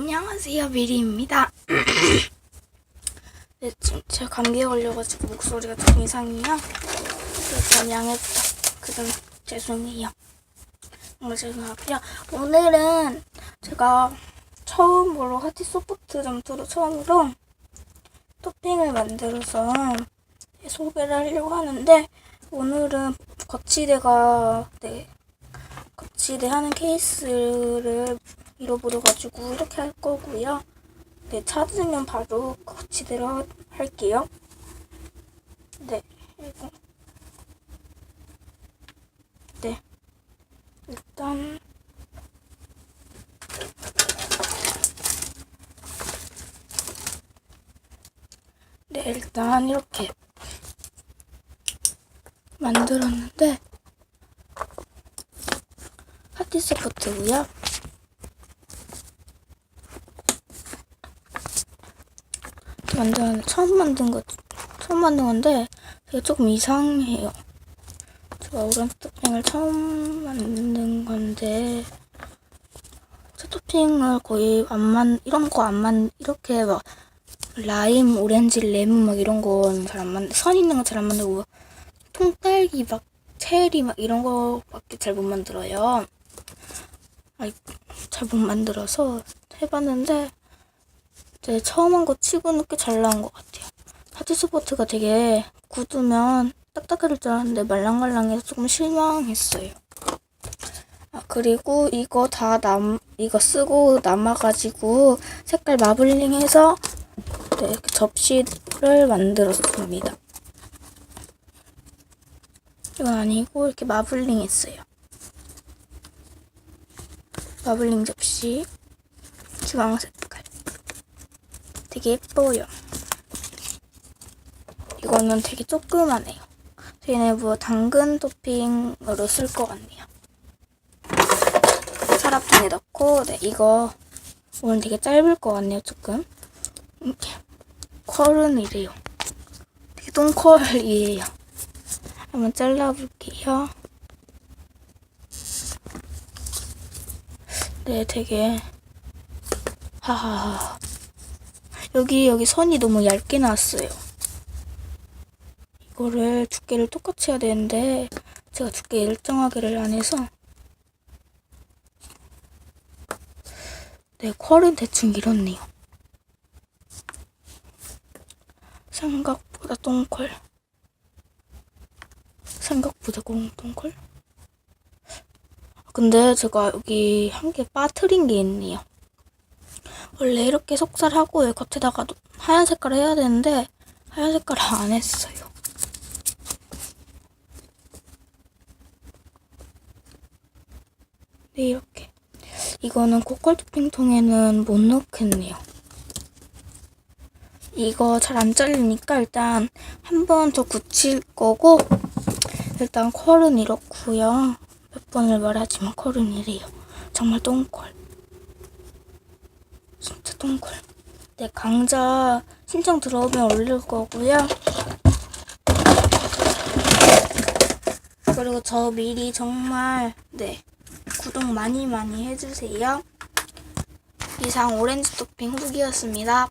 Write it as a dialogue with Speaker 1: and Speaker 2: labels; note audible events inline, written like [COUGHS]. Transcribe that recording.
Speaker 1: 안녕하세요, 미리입니다. [COUGHS] 네, 지금 제가 감기에 걸려가지고 목소리가 좀 이상해요. 일단 양해 부탁, 그좀 죄송해요. 죄송하고요. 오늘은 제가 처음으로 하티 소프트 점토로 처음으로 토핑을 만들어서 소개를 하려고 하는데 오늘은 거치대가 네 거치대 하는 케이스를 잃어버려 가지고 이렇게 할 거고요. 네, 찾으면 바로 거치대로 하- 할게요. 네. 네. 일단. 네, 일단 이렇게 만들었는데, 하티 소프트고요. 만든 처음 만든 거 처음 만든 건데 되게 조금 이상해요. 제가 오렌지 토핑을 처음 만든 건데 첫 토핑을 거의 안만 이런 거 안만 이렇게 막 라임, 오렌지, 레몬 막 이런 건 잘 안 만, 선 있는 거 잘 안 만들고 통딸기 막 체리 막 이런 거밖에 잘 못 만들어요. 아이 잘못 만들어서 해봤는데 네, 처음 한 거 치고는 꽤 잘 나온 것 같아요. 하트 스포트가 되게 굳으면 딱딱해질 줄 알았는데 말랑말랑해서 조금 실망했어요. 아, 그리고 이거 다 남, 이거 쓰고 남아가지고 색깔 마블링 해서 네, 이렇게 접시를 만들었습니다. 이건 아니고 이렇게 마블링 했어요. 마블링 접시 주황 색깔. 되게 예뻐요. 이거는 되게 조그만해요. 얘네 뭐 당근 토핑으로 쓸 것 같네요. 서랍통에 넣고 네 이거 오늘 되게 짧을 것 같네요 조금. 이렇게 컬은 이래요. 되게 똥컬이에요. 한번 잘라볼게요. 네 되게 하하하 여기 여기 선이 너무 얇게 나왔어요. 이거를 두께를 똑같이 해야 되는데 제가 두께 일정하게를 안 해서 네 컬은 대충 이렇네요. 생각보다 똥컬. 생각보다 공- 똥컬. 근데 제가 여기 한 개 빠트린 게 있네요. 원래 이렇게 속살하고 이 겉에다가 노- 하얀 색깔을 해야 되는데 하얀 색깔을 안 했어요. 네 이렇게 이거는 고퀄 토핑통에는 못 넣겠네요. 이거 잘 안 잘리니까 일단 한 번 더 굳힐 거고 일단 컬은 이렇고요. 몇 번을 말하지만 컬은 이래요. 정말 똥컬. 진짜 똥콜. 네, 강자 신청 들어오면 올릴 거고요. 그리고 저 미리 정말 네 구독 많이 많이 해주세요. 이상 오렌지 토핑 후기였습니다.